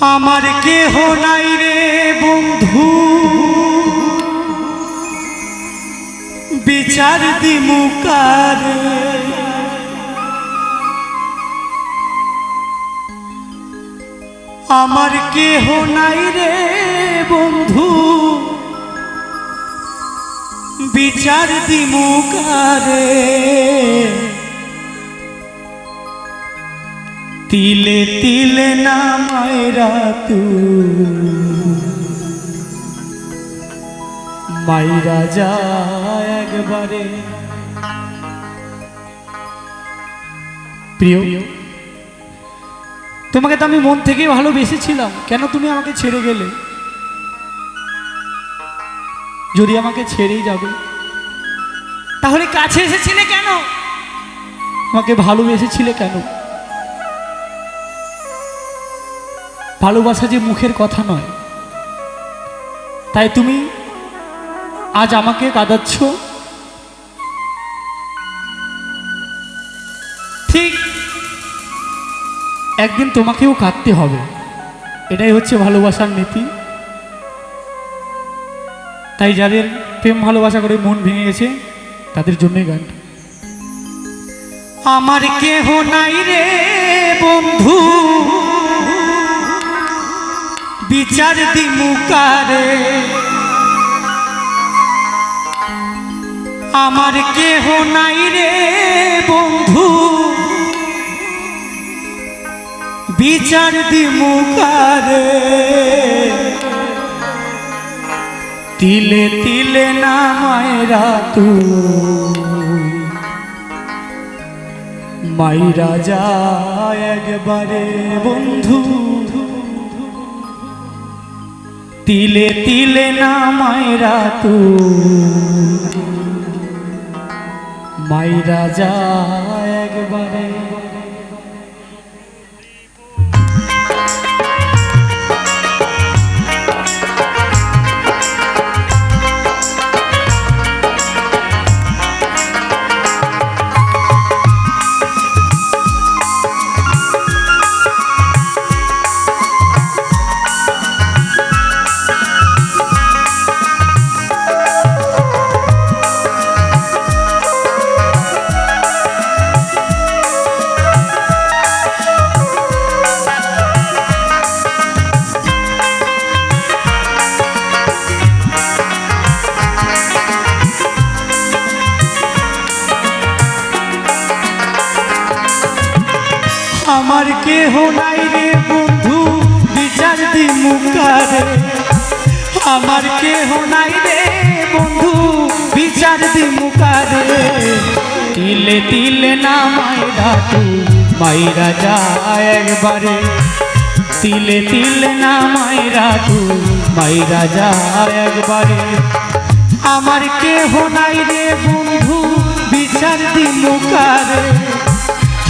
আমার কেহ নাই রে বন্ধু। বিচার দিমুকার আমার কেহ নাই রে বন্ধু। বিচার দিমুকারে তিলে তিলে নামায় রাতু মাইরা যায় একবারে। প্রিয়, তোমাকে তো আমি মন থেকে ভালোবেসেছিলাম। কেন তুমি আমাকে ছেড়ে গেলে? যদি আমাকে ছেড়েই যাবে, তাহলে কাছে এসেছিলে কেন? আমাকে ভালোবেসেছিলে কেন? ভালোবাসা যে মুখের কথা নয়। তাই তুমি আজ আমাকে কাঁদাচ্ছ। ঠিক একদিন তোমাকেও কাঁদতে হবে। এটাই হচ্ছে ভালোবাসার নীতি। তাই যাদের প্রেম ভালোবাসা করে মন ভেঙে গেছে, তাদের জন্যই গানটা আমার কেহ নাই রে বন্ধু। বিচার দিমুকারে আমার কেহ নাই রে বন্ধু। বিচার দিমুকারে তিলে তিলে নামায় রাতু। মাইরা যায় একবারে বন্ধু। তিলে তিলে নামায় তু। মাইরা যা একবারে। আমার কেহ নাই রে বন্ধু, বিচার দি মুখারে আমার কেহ নাই রে বন্ধু, বিচার দি মুখারে তিলে তিলে নামায় ধাতু, মাইরা যায় একবারে। তিলে তিলে নামায় রাতু মাইরা যায় একবারে। আমার কেহ নাই রে বন্ধু, বিচার দি মুখারে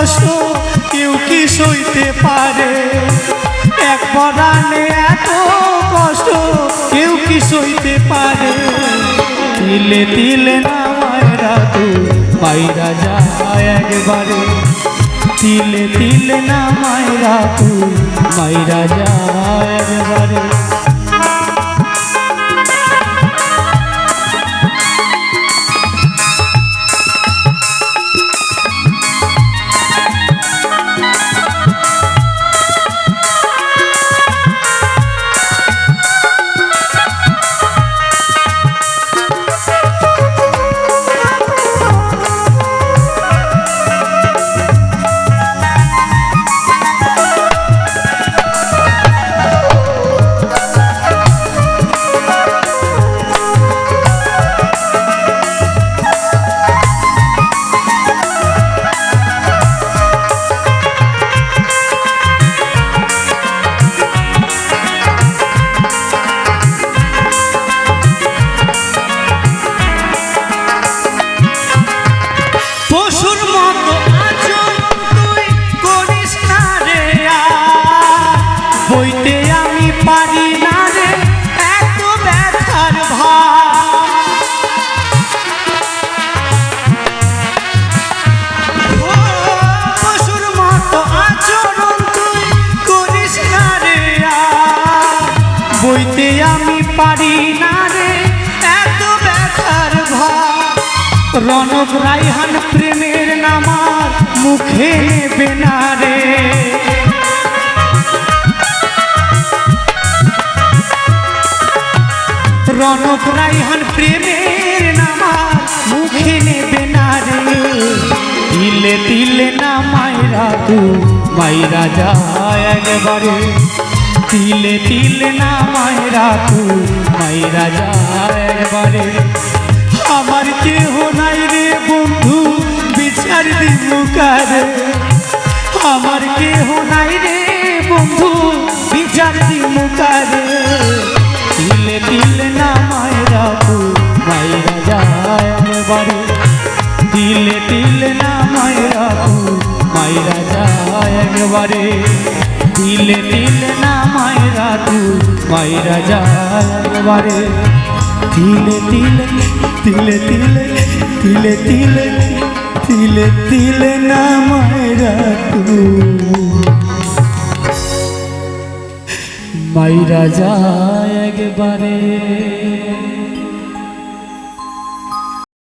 কষ্ট কেউ কি সইতে পারে? এক পরাণে এত কষ্ট কেউ কি সইতে পারে? তিলে তিলে না মায়েরা তো মাইরা যায় একবারে। তিলে তিলে না মায়েরা তো মাইরা যায় একবারে। রনক রাইহান প্রেমের নামার মুখে নেবে না রে। রনক রাইহান প্রেমের নামার মুখে নেবে না রে। তিলে তিলে না মায়েরা তু, মাইরা যায় একবারে। তিলে তিলে না মায়েরা তু, মাইরা যায় একবারে। আমার লুকারে আমার কেহ নাই রে বন্ধু, বিচার দিমুকারে দিলে দিলে না মায়েরা মায়েরা যায় বাড়ি দিলে দিলে না মায়েরা মায়েরা যায় একবারে দিলে দিলে না মায়েরা তুই মায়েরা যায় একবারে দিলে দিলে দিলে দিলে দিলে দিলে। তিলে তিলে না মায়েরা তু মাইরা যায় একবারে।